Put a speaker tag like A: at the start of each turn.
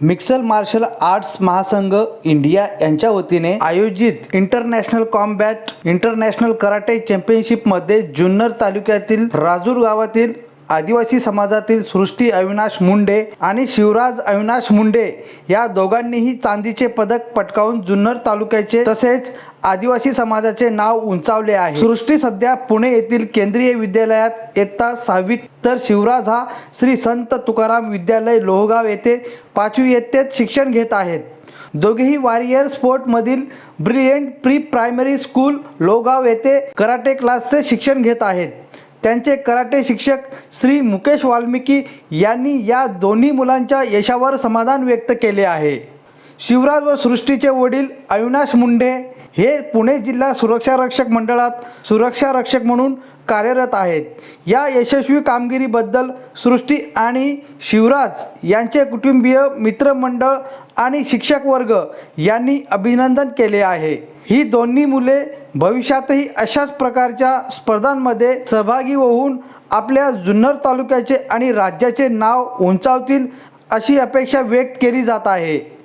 A: मिक्सल martial arts महासंघ India यांच्या वतीने आयोजित इंटरनॅशनल कॉम्बॅट इंटरनॅशनल कराटे चॅम्पियनशिपमध्ये जुन्नर तालुक्यातील राजूर गावातील आदिवासी समाजातील सृष्टी अविनाश मुंडे आणि शिवराज अविनाश मुंडे या दोघांनीही चांदीचे पदक पटकावून जुन्नर तालुक्याचे तसेच आदिवासी समाजाचे नाव उंचावले आहे. सृष्टी सध्या पुणे येथील केंद्रीय विद्यालयात इयत्ता सहावीत तर शिवराज हा श्री संत तुकाराम विद्यालय लोहगाव येथे पाचवी इयत्तेत शिक्षण घेत आहेत. दोघेही वारियर स्पोर्टमधील ब्रिलियंट प्री प्रायमरी स्कूल लोगाव येथे कराटे क्लासचे शिक्षण घेत आहेत. त्यांचे कराटे शिक्षक श्री मुकेश वाल्मिकी यांनी या दोन्ही मुलांच्या यशावर समाधान व्यक्त केले आहे. शिवराज व सृष्टीचे वडील अविनाश मुंडे हे पुणे जिल्हा सुरक्षा रक्षक मंडळात सुरक्षा रक्षक म्हणून कार्यरत आहेत. या यशस्वी कामगिरीबद्दल सृष्टी आणि शिवराज यांचे कुटुंबीय मित्रमंडळ आणि शिक्षक वर्ग यांनी अभिनंदन केले आहे. ही दोन्ही मुले भविष्यातही अशाच प्रकारच्या स्पर्धांमध्ये सहभागी होऊन आपल्या जुन्नर तालुक्याचे आणि राज्याचे नाव उंचावतील अशी अपेक्षा व्यक्त केली जात आहे.